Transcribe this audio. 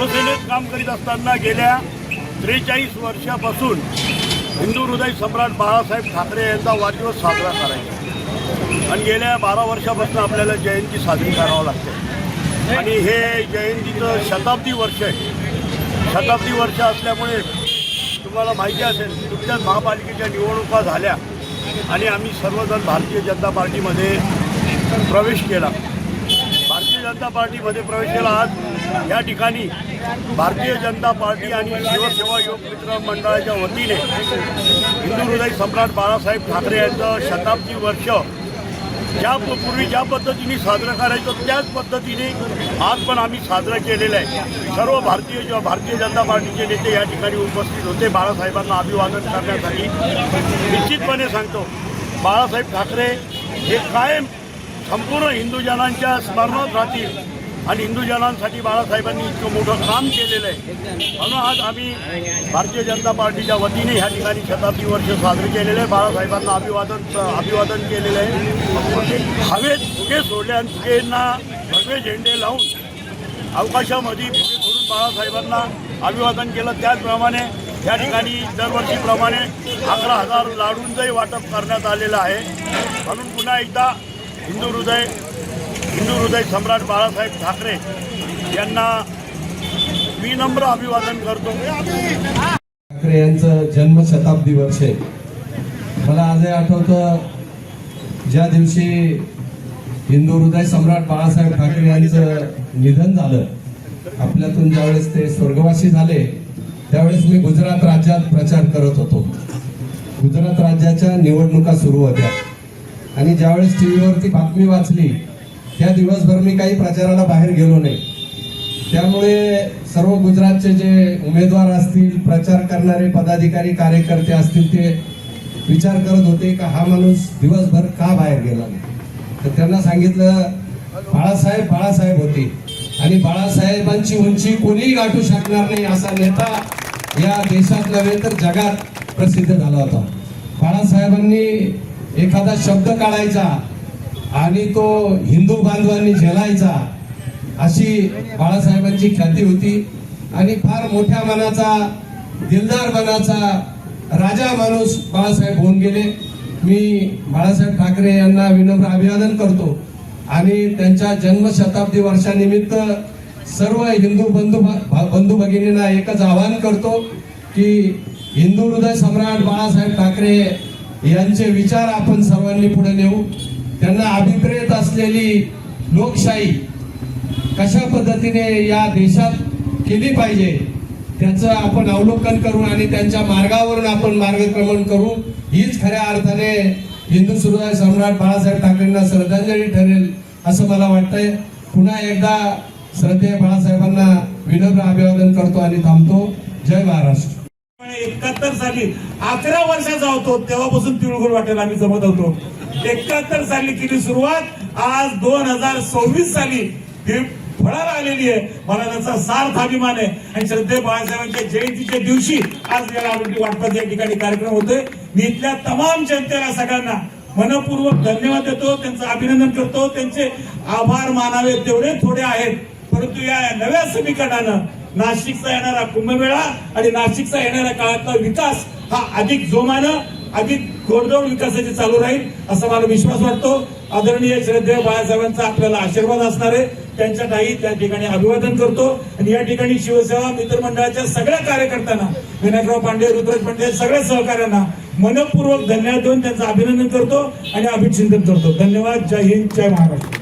शिवसेनेत काम करीत असताना गेल्या त्रेचाळीस वर्षापासून हिंदू हृदय सम्राट बाळासाहेब ठाकरे यांचा वाढदिवस साजरा करायचा. आणि गेल्या बारा वर्षापासून आपल्याला जयंती साजरी करावं लागते. आणि हे जयंतीचं शताब्दी वर्ष आहे. शताब्दी वर्ष असल्यामुळे तुम्हाला माहिती असेल नुकत्याच महापालिकेच्या निवडणुका झाल्या आणि आम्ही सर्वजण भारतीय जनता पार्टीमध्ये प्रवेश केला. जनता पार्टीमध्ये प्रवेश केला आज. या ठिकाणी भारतीय जनता पार्टी आणि शिवसेवा योग मित्र मंडळाच्या वतीने हिंदू हृदय सम्राट बाळासाहेब ठाकरे यांचं शताब्दी वर्ष ज्या पूर्वी ज्या पद्धतीने साजरं करायचं त्याच पद्धतीने आज पण आम्ही साजरं केलेलं आहे. सर्व भारतीय जेव्हा भारतीय जनता पार्टीचे नेते या ठिकाणी उपस्थित होते. बाळासाहेबांना अभिवादन करण्यासाठी निश्चितपणे सांगतो बाळासाहेब ठाकरे हे कायम संपूर्ण हिंदूजनांच्या स्मरणात राहतील. आणि हिंदूजनांसाठी बाळासाहेबांनी इतकं मोठं काम केलेलं आहे. म्हणून आज आम्ही भारतीय जनता पार्टीच्या वतीने ह्या ठिकाणी शताब्दी वर्ष साजरे केलेले आहे. बाळासाहेबांना अभिवादन अभिवादन केलेलं आहे. हवेत फुगे सोडले आणि फुगेंना भगवे झेंडे लावून अवकाशामध्ये फुगे सोडून बाळासाहेबांना अभिवादन केलं. त्याचप्रमाणे या ठिकाणी दरवर्षीप्रमाणे अकरा हजार लाडूंचंही वाटप करण्यात आलेलं आहे. म्हणून पुन्हा एकदा हिंदू हृदय हिंदू हृदय सम्राट बाळासाहेब ठाकरे यांना विनम्र अभिवादन करतो. ठाकरे यांचं जन्म शताब्दी वर्ष. आहे मला आजही आठवतं ज्या दिवशी हिंदू हृदय सम्राट बाळासाहेब ठाकरे यांचं निधन झालं आपल्यातून ज्यावेळेस ते स्वर्गवासी झाले त्यावेळेस मी गुजरात राज्यात प्रचार करत होतो. गुजरात राज्याच्या निवडणुका सुरू होत्या. आणि ज्यावेळेस टी व्हीवरती बातमी वाचली त्या दिवसभर मी काही प्रचाराला बाहेर गेलो नाही. त्यामुळे सर्व गुजरातचे जे उमेदवार असतील प्रचार करणारे पदाधिकारी कार्यकर्ते असतील ते विचार करत होते का हा माणूस दिवसभर का बाहेर गेला नाही? तर त्यांना सांगितलं बाळासाहेब बाळासाहेब होते. आणि बाळासाहेबांची उंची कोणीही गाठू शकणार नाही असा नेता या देशात नव्हे तर जगात प्रसिद्ध झाला होता. बाळासाहेबांनी एखादा शब्द काढायचा आणि तो हिंदू बांधवांनी झेलायचा अशी बाळासाहेबांची ख्याती होती. आणि फार मोठ्या मनाचा दिलदार मनाचा राजा माणूस बाळासाहेब होऊन गेले. मी बाळासाहेब ठाकरे यांना विनम्र अभिवादन करतो. आणि त्यांच्या जन्मशताब्दी वर्षानिमित्त सर्व हिंदू बंधू बंधू भगिनींना एकच आवाहन करतो की हिंदू हृदय सम्राट बाळासाहेब ठाकरे यांचे विचार आपण सर्वांनी पुढे नेऊ. त्यांना अभिप्रेत असलेली लोकशाही कशा पद्धतीने या देशात केली पाहिजे त्याचं आपण अवलोकन करू आणि त्यांच्या मार्गावरून आपण मार्गक्रमण करू. हीच खऱ्या अर्थाने हिंदू सुरदाय सम्राट बाळासाहेब ठाकरेंना श्रद्धांजली ठरेल असं मला वाटतंय. पुन्हा एकदा श्रद्धेय बाळासाहेबांना विनम्र अभिवादन करतो आणि थांबतो. जय महाराष्ट्र. एकाहत्तर साली अकरा वर्षाचा होतो तेव्हापासून तिळगुळ वाटेल आम्ही जमत होतो. एकाहत्तर साली केली सुरुवात. आज दोन हजार सव्वीस साली ही फळाला आलेली आहे. मला त्याचा सार्थ अभिमान आहे. आणि श्रद्धे बाळासाहेबांच्या जयंतीच्या दिवशी आज या वाटपात या ठिकाणी कार्यक्रम होतोय. मी इथल्या तमाम जनतेला सगळ्यांना मनपूर्वक धन्यवाद देतो. त्यांचं अभिनंदन करतो. त्यांचे आभार मानावे तेवढे थोडे आहेत. परंतु या नव्या समीकरणानं नाशिकचा येणारा कुंभमेळा आणि नाशिकचा येणाऱ्या काळातला विकास हा अधिक जोमानं अधिक घोडदौड विकासाची चालू राहील असा मला विश्वास वाटतो. आदरणीय श्रद्धेय बाळासाहेबांचा आपल्याला आशीर्वाद असणार आहे. त्यांच्या काही त्या ठिकाणी अभिवादन करतो. आणि या ठिकाणी शिवसेना मित्रमंडळाच्या सगळ्या कार्यकर्त्यांना विनायकराव पांडे रुद्रज पांडे सगळ्या सहकार्यांना मनपूर्वक धन्यवाद देऊन त्यांचं अभिनंदन करतो आणि अभिचिंतन करतो. धन्यवाद. जय हिंद. जय महाराष्ट्र.